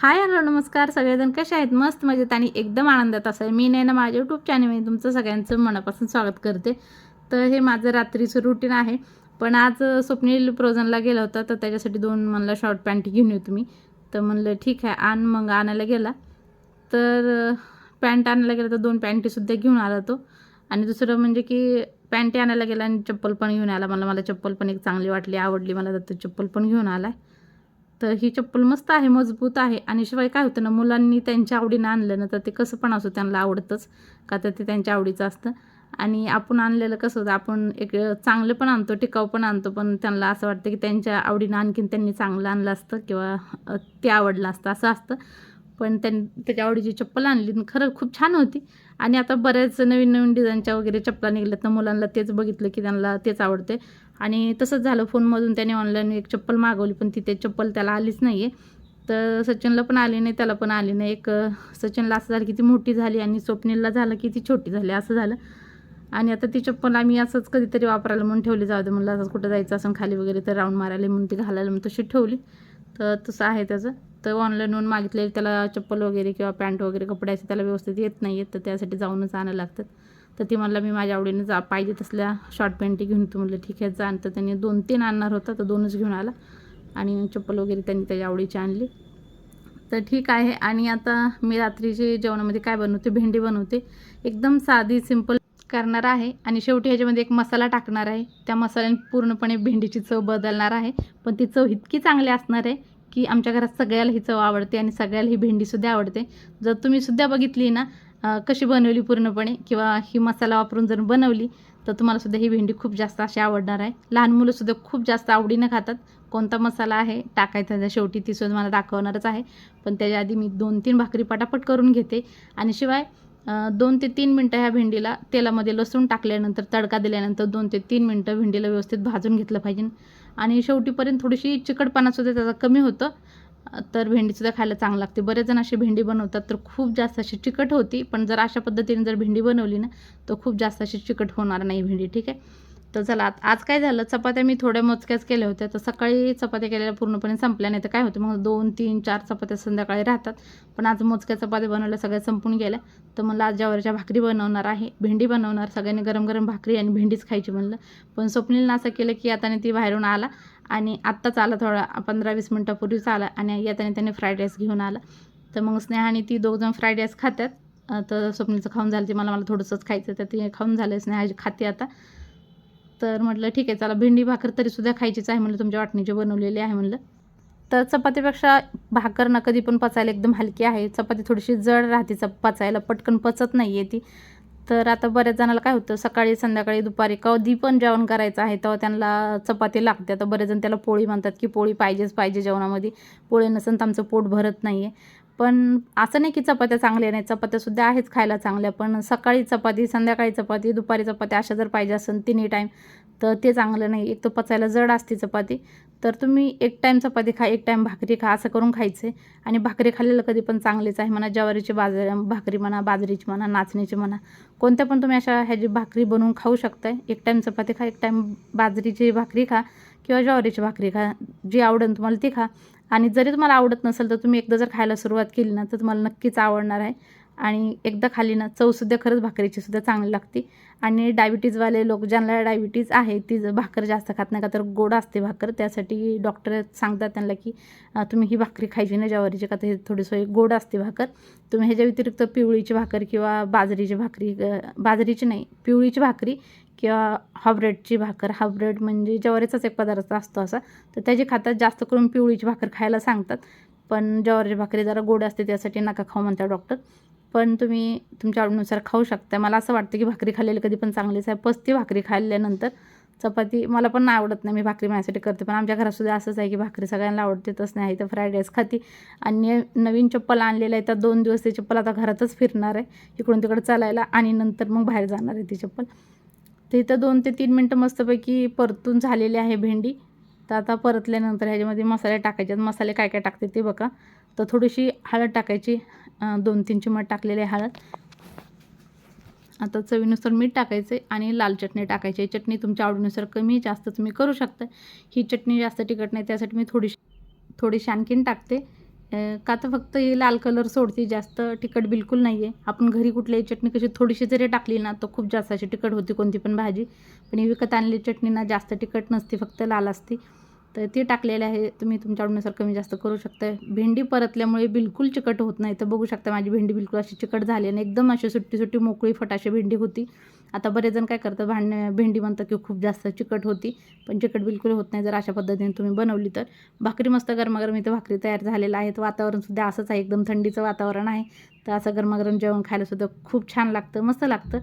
Hi hello नमस्कार. सगळेजण कसे आहेत? मस्त मजेत आणि एकदम आनंदात असेल. मी नाही ना माझ्या यूट्यूब चॅनलमध्ये तुमचं सगळ्यांचं मनापासून स्वागत करते. तर हे माझं रात्रीचं रुटीन आहे. पण आज स्वप्नील प्रोझनला गेला होता तर त्याच्यासाठी दोन म्हणलं शॉर्ट पॅन्ट घेऊन येऊ तुम्ही. तर म्हणलं ठीक आहे आण. मग आणायला गेला. तर पॅन्ट आणायला गेला तर दोन पॅन्टीसुद्धा घेऊन आला तो. आणि दुसरं म्हणजे की पॅन्टी आणायला गेला आणि चप्पल पण घेऊन आला. मला मला चप्पल पण एक चांगली वाटली आवडली. मला तर तो चप्पल पण घेऊन आला आहे तर ही चप्पल मस्त आहे मजबूत आहे. आणि शिवाय काय होतं ना मुलांनी त्यांच्या आवडीनं आणलं ना तर ते कसं पण असो त्यांना आवडतंच. का तर ते त्यांच्या आवडीचं असतं. आणि आपण आणलेलं कसं होतं आपण एक चांगलं पण आणतो टिकाऊ पण आणतो पण त्यांना असं वाटतं की त्यांच्या आवडीनं आणखीन त्यांनी चांगलं आणलं असतं किंवा ते आवडलं असतं असं असतं. पण त्यां त्याच्या आवडीची चप्पल आणली आणि खरं खूप छान होती. आणि आता बऱ्याच नवीन नवीन डिझाईनच्या वगैरे चप्पला निघल्या तर मुलांना तेच बघितलं की त्यांना तेच आवडते आणि तसंच झालं फोनमधून त्याने ऑनलाईन एक चप्पल मागवली पण तिथे चप्पल त्याला आलीच नाही आहे तर सचिनला पण आली नाही त्याला पण आली नाही. एक सचिनला असं झालं की ती मोठी झाली आणि स्वप्नीलला झालं की ती छोटी झाली असं झालं. आणि आता ती चप्पल आम्ही असंच कधीतरी वापरायला म्हणून ठेवली जाऊ दे म्हणलं असंच कुठं जायचं असं खाली वगैरे तर राऊंड मारायला म्हणून ती घालायला म्हणून तशी ठेवली. तर तसं आहे त्याचं. तर ऑनलाईनवरून मागितले त्याला चप्पल वगैरे किंवा पॅन्ट वगैरे कपडे असे त्याला व्यवस्थित येत नाही आहेत तर त्यासाठी जाऊनच आणायला लागतात. तर ती म्हणलं मी माझ्या आवडीने जा पाहिजे तसल्या शॉर्ट पॅन्टी घेऊन तू. म्हणलं ठीक आहे जा. तर त्यांनी दोन तीन आणणार होता तर दोनच घेऊन आला. आणि चप्पल वगैरे त्यांनी त्याच्या आवडीची आणली. तर ठीक आहे. आणि आता मी रात्रीचे जेवणामध्ये काय बनवते? भेंडी बनवते. एकदम साधी सिंपल करणार आहे. आणि शेवटी ह्याच्यामध्ये एक मसाला टाकणार आहे. त्या मसाल्याने पूर्णपणे भेंडीची चव बदलणार आहे. पण ती चव इतकी चांगली असणार आहे की आमच्या घरात सगळ्याला ही चव आवडते आणि सगळ्याला ही भेंडीसुद्धा आवडते. जर तुम्ही सुद्धा बघितली ना कशी बनवली पूर्णपणे किंवा ही मसाला वापरून जर बनवली तर तुम्हाला सुद्धा ही भेंडी खूप जास्त अशी आवडणार आहे. लहान मुलंसुद्धा खूप जास्त आवडीनं खातात. कोणता मसाला आहे टाकायचा त्या शेवटी ती सुद्धा मला दाखवणारच आहे. पण त्याच्या आधी मी दोन तीन भाकरी पटापट करून घेते. आणि शिवाय दोन ते तीन मिनटं ह्या भेंडीला तेलामध्ये लसूण टाकल्यानंतर तडका दिल्यानंतर दोन ते तीन मिनटं भेंडीला व्यवस्थित भाजून घेतलं पाहिजे. आणि शेवटीपर्यंत थोडीशी चिकटपणासुद्धा त्याचा कमी होतं. तर भेंडीसुद्धा खायला चांगलं लागते. बरेच जण अशी भेंडी बनवतात तर खूप जास्त अशी चिकट होती पण जर अशा पद्धतीने जर भेंडी बनवली ना तर खूप जास्त अशी चिकट होणार नाही भेंडी ठीक आहे? तर चला आज आज काय झालं? चपात्या मी थोड्या मोजक्याच केल्या होत्या तर सकाळी चपात्या केलेल्या पूर्णपणे संपल्या नाही तर काय होतं? मग दोन तीन चार चपात्या संध्याकाळी राहतात. पण आज मोजक्या चपात्या बनवल्या सगळ्या संपून गेल्या. तर मला आज ज्यावरच्या भाकरी बनवणार आहे भेंडी बनवणार सगळ्यांनी गरम गरम भाकरी आणि भेंडीच खायची म्हणलं. पण स्वप्नीलनं असं केलं की आता ती बाहेरून आला. आणि आत्ताच आला थोडा पंधरा वीस मिनटापूर्वीच आला आणि येताना त्याने फ्राईड राईस घेऊन आला. तर मग स्नेहाने ती दोघजण फ्राईड राईस खात्यात. तर स्वप्नीचं खाऊन झालं ते मला मला थोडंसंच खायचं तर ते खाऊन झालं स्नेहा खाते आता. तर म्हटलं ठीक आहे चला भेंडी भाकर तरीसुद्धा खायचीच आहे म्हणलं तुमच्या वाटणीची बनवलेली आहे म्हणलं. तर चपातीपेक्षा भाकर ना कधी पण पचायला एकदम हलकी आहे. चपाती थोडीशी जड राहते चप पचायला पटकन पचत नाही आहे ती. तर आता बऱ्याच जणाला काय होतं सकाळी संध्याकाळी दुपारी कधी पण जेवण करायचं आहे तेव्हा त्यांना चपाती लागते. आता बरेच जण त्याला पोळी म्हणतात की पोळी पाहिजेच पाहिजे जेवणामध्ये. पोळी नसेल तर आमचं पोट भरत नाही आहे पण असं नाही की चपात्या चांगल्या नाही चपात्यासुद्धा आहेच खायला चांगल्या पण सकाळी चपाती संध्याकाळी चपाती दुपारी चपाती अशा जर पाहिजे असेल तिन्ही टाईम तर ते चांगलं नाही. एक तर पचायला जड असते चपाती तर तुम्ही एक टाईम चपाती खा एक टाईम भाकरी खा असं करून खायचे. आणि भाकरी खाल्लेलं कधी पण चांगलीच आहे म्हणा ज्वारीची बाजरी भाकरी म्हणा बाजरीची म्हणा नाचणीची म्हणा. कोणत्या पण तुम्ही अशा ह्याची भाकरी बनवून खाऊ शकताय. एक टाईम चपाती खा एक टाईम बाजरीची भाकरी खा किंवा ज्वारीची भाकरी खा. जी आवडेल तुम्हाला ती खा. आणि जरी तुम्हाला आवडत नसेल तर तुम्ही एकदा जर खायला सुरुवात केली ना तर तुम्हाला नक्कीच आवडणार आहे. आणि एकदा खाली ना चवसुद्धा खरंच भाकरीची सुद्धा चांगली लागते. आणि डायबिटीजवाले लोक ज्यांना डायबिटीज आहे ती जर भाकर जास्त खात नाही का तर गोड असते भाकर. त्यासाठी डॉक्टर सांगतात त्यांना की तुम्ही ही भाकरी खायची ना ज्वारीची का तर हे थोडीसं गोड असते भाकर. तुम्ही ह्याच्या व्यतिरिक्त पिवळीची भाकर किंवा बाजरीची भाकरी बाजरीची नाही पिवळीची भाकरी किंवा हाब्रेडची भाकर. हाब्रेड म्हणजे ज्वारीचाच एक पदार्थ असतो असा. तर त्याची खातात जास्त करून पिवळीची भाकर खायला सांगतात. पण ज्वारीची भाकरी जरा गोड असते त्यासाठी नका खाऊ म्हणतात डॉक्टर पण तुम्ही तुमच्या आवडीनुसार खाऊ शकता. मला असं वाटतं की भाकरी खाल्लेली कधी पण चांगलीच आहे. पस्ती भाकरी खाल्ल्यानंतर चपाती मला पण नाही आवडत नाही मी भाकरी माझ्यासाठी करते. पण आमच्या घरातसुद्धा असंच आहे की भाकरी सगळ्यांना आवडते तसं नाही. तर फ्राईड राईस खाती. आणि नवीन चप्पल आणलेलं आहे तर दोन दिवस ती चप्पल आता घरातच फिरणार आहे. इकडून तिकडं चालायला आणि नंतर मग बाहेर जाणार आहे ती चप्पल. तर इथं दोन ते तीन मिनटं मस्तपैकी परतून झालेली आहे भेंडी. तर आता परतल्यानंतर ह्याच्यामध्ये मसाले टाकायचे. मसाले काय काय टाकते ते बघा. तर थोडीशी हळद टाकायची. दोन तीन चिमट टाकलेली आहे हळद. आता चवीनुसार मीठ टाकायचे आणि लाल चटणी टाकायची. चटणी तुमच्या आवडीनुसार कमी जास्त तुम्ही करू शकता. ही चटणी जास्त तिखट नाही त्यासाठी मी थोडीशी थोडीशी आणखीन टाकते. का तर फक्त ही लाल कलर सोडते जास्त तिखट बिलकुल नाही आहे आपण घरी कुठल्याही चटणी कशी थोडीशी जरी टाकली ना तर खूप जास्त अशी तिखट होती कोणती पण भाजी. पण ही विकत आणलेली चटणी ना जास्त तिखट नसते फक्त लाल असते. तर ते टाकलेले आहे. तुम्ही तुमच्या आवडीनुसार कमी जास्त करू शकता भेंडी परतल्यामुळे बिलकुल चिकट होत नाही. तर बघू शकता माझी भेंडी बिलकुल अशी चिकट झाली आणि एकदम अशी सुट्टी सुट्टी मोकळी फटाशी भेंडी होती. आता बरेच जण काय करतात भांड भेंडी म्हणतात की खूप जास्त चिकट होती पण चिकट बिलकुल होत नाही जर अशा पद्धतीने तुम्ही बनवली तर. भाकरी मस्त गरमागरम इथं भाकरी तयार झालेलं आहे. तर वातावरणसुद्धा असंच आहे. एकदम थंडीचं वातावरण आहे. तर असं गरमागरम जेवण खायलासुद्धा खूप छान लागतं मस्त लागतं.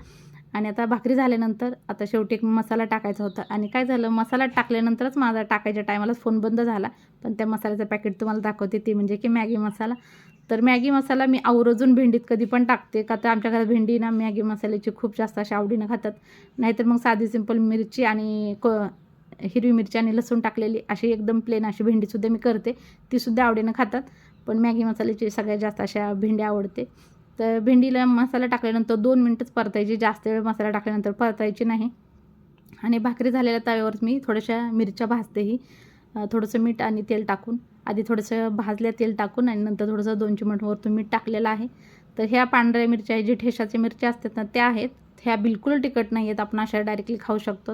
आणि आता भाकरी झाल्यानंतर आता शेवटी एक मसाला टाकायचा होता. आणि काय झालं मसाला टाकल्यानंतरच माझा टाकायच्या टायमालाच फोन बंद झाला. पण त्या मसाल्याचं पॅकेट तुम्हाला दाखवते ती म्हणजे की मॅगी मसाला. तर मॅगी मसाला मी आवर्जून भेंडीत कधी पण टाकते का तर आमच्या घरात भेंडी ना मॅगी मसाल्याची खूप जास्त अशा आवडीनं खातात. नाहीतर मग साधी सिंपल मिरची आणि क हिरवी मिरची आणि लसूण टाकलेली अशी एकदम प्लेन अशी भेंडीसुद्धा मी करते. तीसुद्धा आवडीनं खातात. पण मॅगी मसाल्याची सगळ्यात जास्त अशा भेंडी आवडते. तर भेंडीला मसाला टाकल्यानंतर दोन मिनटंच परतायची जास्त वेळ मसाला टाकल्यानंतर परतायची नाही. आणि भाकरी झालेल्या तव्यावर मी थोड्याशा मिरच्या भाजतेही. थोडंसं मीठ आणि तेल टाकून आधी थोडंसं भाजल्या तेल टाकून आणि नंतर थोडंसं दोन चिमटवरतून मीठ टाकलेलं आहे. तर ह्या पांढऱ्या मिरच्या जे ठेशाच्या मिरच्या असतात ना त्या आहेत. ह्या बिलकुल तिखट नाही आहेत आपण अशा डायरेक्टली खाऊ शकतो.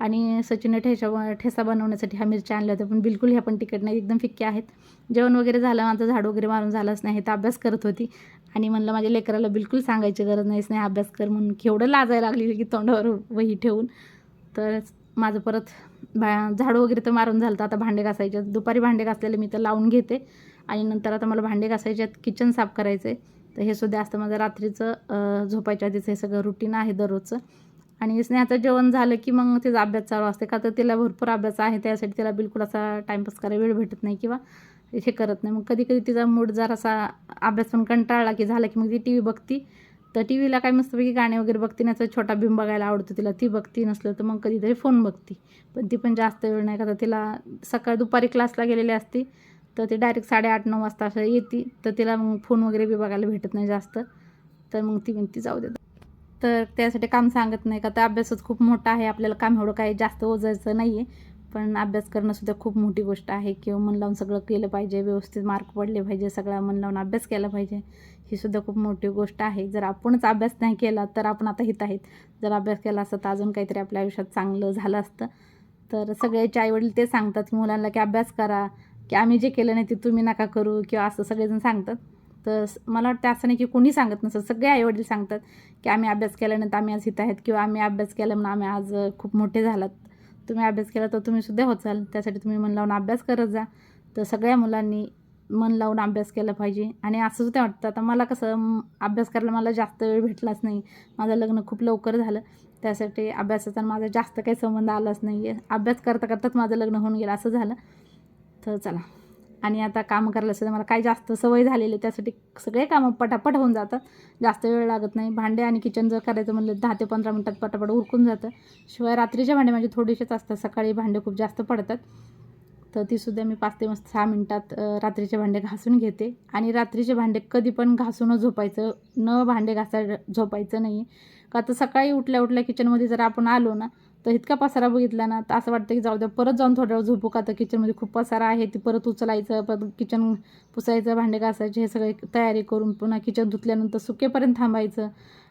आणि सचिनने ठेसा ठेसा बनवण्यासाठी ह्या मिरच्या आणल्या होत्या. पण बिलकुल ह्या पण तिखट नाही एकदम फिक्के आहेत. जेवण वगैरे झालं माझं झाड वगैरे मारून झालंच नाही तर अभ्यास करत होती. आणि म्हणलं माझ्या लेकराला बिलकुल सांगायची गरज नाहीच नाही अभ्यास कर म्हणून. केवढं लाजायला लागली की तोंडावर वही ठेवून. तर माझं परत भा झाडं वगैरे तर मारून झालं तर आता भांडे घासायचे. दुपारी भांडे घासलेले मी तर लावून घेते. आणि नंतर आता मला भांडे घासायचे आहेत किचन साफ करायचं आहे तर हे सुद्धा असतं माझं रात्रीचं झोपायच्या आधीचं हे सगळं रुटीन आहे दररोजचं. आणि स्नेहाचं जेवण झालं की मग तिचा अभ्यास चालू असते. का तर तिला भरपूर अभ्यास आहे त्यासाठी तिला बिलकुल असा टाईमपास करायला वेळ भेटत नाही किंवा हे करत नाही. मग कधी कधी तिचा मूड जर असा अभ्यास पण कंटाळला की झाला की मग ती टी व्ही बघती. तर टी व्हीला काय मस्तपैकी गाणे वगैरे बघते नाही छोटा भीम बघायला आवडतो तिला. ती बघती नसलं तर मग कधीतरी फोन बघती. पण ती पण जास्त वेळ नाही का तर तिला सकाळ दुपारी क्लासला गेलेली असती तर ती डायरेक्ट साडेआठ नऊ वाजता असं येते. तर तिला मग फोन वगैरे बी बघायला भेटत नाही जास्त. तर मग ती म्हणती जाऊ दे तर त्यासाठी काम सांगत नाही का? तर अभ्यासच खूप मोठा आहे. आपल्याला काम एवढं काही जास्त ओजायचं नाही आहे पण अभ्यास करणंसुद्धा खूप मोठी गोष्ट आहे. किंवा मन लावून सगळं केलं पाहिजे. व्यवस्थित मार्क पडले पाहिजे. सगळा मन लावून अभ्यास केला पाहिजे. ही सुद्धा खूप मोठी गोष्ट आहे. जर आपणच अभ्यास नाही केला तर आपण आता हित आहेत. जर अभ्यास केला असता तर अजून काहीतरी आपल्या आयुष्यात चांगलं झालं असतं. तर सगळ्याचे आईवडील ते सांगतात की मुलांना की अभ्यास करा. की आम्ही जे केलं नाही ते तुम्ही नका करू. किंवा असं सगळेजण सांगतात. तर मला वाटतं असं नाही की कोणी सांगत नसतं सगळे आईवडील सांगतात की आम्ही अभ्यास केल्यानंतर आम्ही आज इथं आहेत किंवा आम्ही अभ्यास केला म्हणून आम्ही आज खूप मोठे झालात. तुम्ही अभ्यास केला तर तुम्ही सुद्धा होचाल त्यासाठी तुम्ही मन लावून अभ्यास करत जा. तर सगळ्या मुलांनी मन लावून अभ्यास केला पाहिजे. आणि असं सुद्धा वाटतं. आता मला कसं अभ्यास करायला मला जास्त वेळ भेटलाच नाही. माझं लग्न खूप लवकर झालं. त्यासाठी अभ्यासाचा माझा जास्त काही संबंध आलाच नाही आहे अभ्यास करता करताच माझं लग्न होऊन गेलं. असं झालं. तर चला. आणि आता काम करायला सुद्धा मला काय जास्त सवय झालेली आहे. त्यासाठी सगळे कामं पटापट होऊन जातात. जास्त वेळ लागत नाही. भांडे आणि किचन जर करायचं म्हणलं दहा ते पंधरा मिनटात पटापट उरकून जातं. शिवाय रात्रीचे भांडे माझे थोडेसेच असतात. सकाळी भांडे खूप जास्त पडतात. तर तीसुद्धा मी पाच ते मस्त सहा मिनटात रात्रीचे भांडे घासून घेते. आणि रात्रीचे भांडे कधी पण घासून झोपायचं. न भांडे घासाय झोपायचं नाही. का तर सकाळी उठल्या उठल्या किचनमध्ये जर आपण आलो ना तर इतका पसारा बघितला ना तर असं वाटतं की जाऊ द्या परत जाऊन थोड्या वेळ झोपू का? तर किचनमध्ये खूप पसारा आहे ती परत उचलायचं परत किचन पुसायचं भांडे घासायचे हे सगळे तयारी करून पुन्हा किचन धुतल्यानंतर सुकेपर्यंत थांबायचं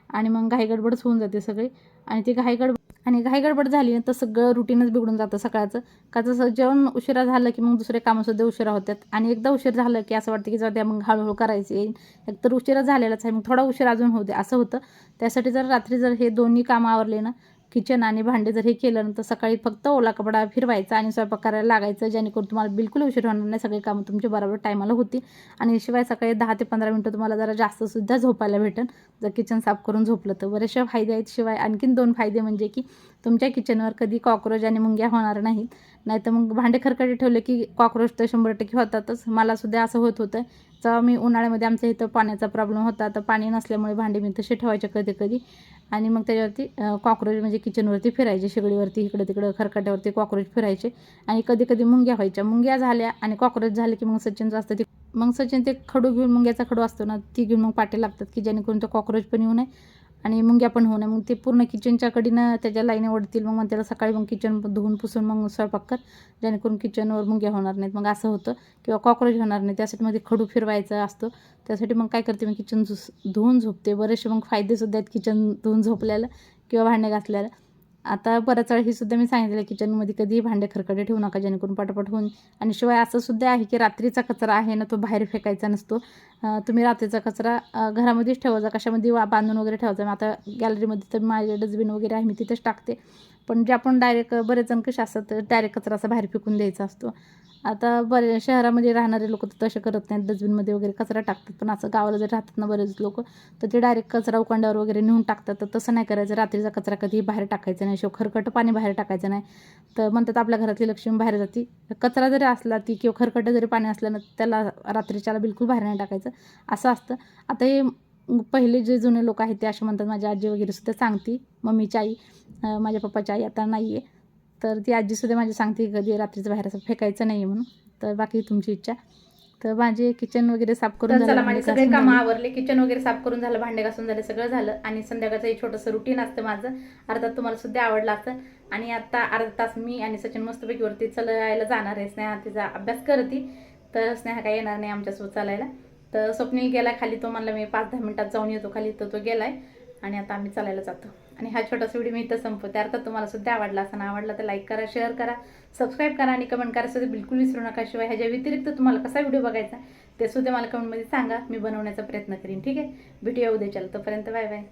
आणि मग घाईगडबडच होऊन जाते सगळी. आणि ती घाईगड आणि घाईगडबड झाली ना तर सगळं रुटीनच बिघडून जातं सकाळचं. का जसं जेवण उशिरा झालं की मग दुसरे कामंसुद्धा उशिरा होतात. आणि एकदा उशीर झालं की असं वाटतं की जाऊ द्या मग हळूहळू करायचे एकतर उशिरा झालेलाच आहे मग थोडा उशीर अजून होऊ दे असं होतं. त्यासाठी जर रात्री जर हे दोन्ही कामं आवरले ना किचन आणि भांडे जर हे केलं ना तर सकाळी फक्त ओला कपडा फिरवायचा आणि स्वयंपाक करायला लागायचं जेणेकरून तुम्हाला बिलकुल उशीर होणार नाही. सगळे कामं तुमचे बरोबर टायमाला होतील. आणि शिवाय सकाळी दहा ते पंधरा मिनटं तुम्हाला जरा जास्तसुद्धा झोपायला भेटेल जर किचन साफ करून झोपलं तर बरेचसे फायदे आहेत. शिवाय आणखीन दोन फायदे म्हणजे की तुमच्या किचनवर कधी कॉक्रोच आणि मुंग्या होणार नाहीत. नाही तर मग भांडे खरकटे ठेवले की कॉक्रोच तर शंभर टक्के होतातच. मला सुद्धा असं होत होतं. तर मी उन्हाळ्यामध्ये आमच्या इथं पाण्याचा प्रॉब्लेम होता तर पाणी नसल्यामुळे भांडे मी तसे ठेवायचे कधी कधी. आणि मग त्याच्यावरती कॉक्रोच म्हणजे किचनवरती फिरायचे शेगडीवरती इकडं तिकडं खरकट्यावरती कॉक्रोच फिरायचे. आणि कधी कधी मुंग्या व्हायच्या. मुंग्या झाल्या आणि कॉक्रोच झाले की मग सचिनचं असतं ते मग सचिन ते खडू घेऊन मुंग्याचा खडू असतो ना ती घेऊन मग पाटे लागतात की जेणेकरून तो कॉक्रोच पण येऊ नये. आणि मुंग्या पण होऊ नये मग ते पूर्ण किचनच्या कडीनं त्याच्या लाईने ओढतील मग मग त्याला सकाळी मग किचन धुवून पुसून मग स्वयंपाक कर. जेणेकरून किचनवर मुंग्या होणार नाहीत. मग असं होतं किंवा कॉक्रोच होणार नाही. त्यासाठी मग ते खडू फिरवायचा असतो. त्यासाठी मग काय करते मी किचन झुस धुवून झोपते. बरेचसे मग फायदेसुद्धा आहेत किचन धुवून झोपल्याला किंवा भांडे घासल्याला. आता बऱ्याच वेळा ही सुद्धा मी सांगितलेलं किचनमध्ये कधीही भांडे खरकडे ठेवू नका जेणेकरून पटापट होऊन. आणि शिवाय असं सुद्धा आहे की रात्रीचा कचरा आहे ना तो बाहेर फेकायचा नसतो. तुम्ही रात्रीचा कचरा घरामध्येच ठेवायचा कशामध्ये वा बांधून वगैरे ठेवायचा. मग आता गॅलरीमध्ये तर माझे डस्टबिन वगैरे आहे मी तिथेच टाकते. पण जे आपण डायरेक्ट बरेच जण कसे असतात डायरेक्ट कचरा असा बाहेर फेकून द्यायचा असतो. आता बरे शहरामध्ये राहणारे लोक तर तसे करत नाहीत. डस्टबिनमध्ये वगैरे कचरा टाकतात. पण असं गावाला जर राहतात ना बरेच लोक तर ते डायरेक्ट कचरा उकांड्यावर वगैरे नेऊन टाकतात. तर तसं नाही करायचं. रात्रीचा कचरा कधीही बाहेर टाकायचा नाही. शिव खरकटं पाणी बाहेर टाकायचं नाही. तर म्हणतात आपल्या घरातली लक्ष्मी बाहेर जाती. कचरा जरी असला ती किंवा खरकटं जरी पाणी असलं ना त्याला रात्रीच्याला बिलकुल बाहेर नाही टाकायचं. असं असतं. आता हे पहिले जे जुने लोक आहेत ते असे म्हणतात. माझी आजी वगैरे सुद्धा सांगती मम्मीची आई माझ्या पप्पाची आई आता नाही आहे तर ती आजीसुद्धा माझी सांगते की कधी रात्रीचं बाहेर असं फेकायचं नाही म्हणून. तर बाकी तुमची इच्छा. तर माझे किचन वगैरे साफ करून झालं, माझे सगळे कामं. आवरले. किचन वगैरे साफ करून झालं भांडे घासून झाले सगळं झालं. आणि संध्याकाळचं एक छोटंसं रुटीन असतं माझं. अर्थात तुम्हाला सुद्धा आवडलं असतं. आणि आता अर्धा तास मी आणि सचिन मस्तपैकी वरती चालायला जाणार आहे. स्नेहा तिचा अभ्यास करते. तर स्नेहा काय येणार नाही आमच्यासोबत चालायला. तर स्वप्नील गेला खाली तो म्हणला मी पाच दहा मिनिटात जाऊन येतो खाली. तर तो गेलाय. आणि आता आम्ही चालायला जातो. आणि हा छोटासा व्हिडिओ मी इथं संपवते. अर्थात तुम्हाला सुद्धा आवडला असं आवडला तर लाईक करा शेअर करा सबस्क्राईब करा आणि कमेंट करा. सुद्धा बिलकुल विसरू नका. शिवाय ह्याच्या व्यतिरिक्त तुम्हाला कसा व्हिडिओ बघायचा ते सुद्धा मला कमेंटमध्ये सांगा. मी बनवण्याचा प्रयत्न करीन. ठीक आहे? भेटूया उद्याच्याला. तोपर्यंत बाय बाय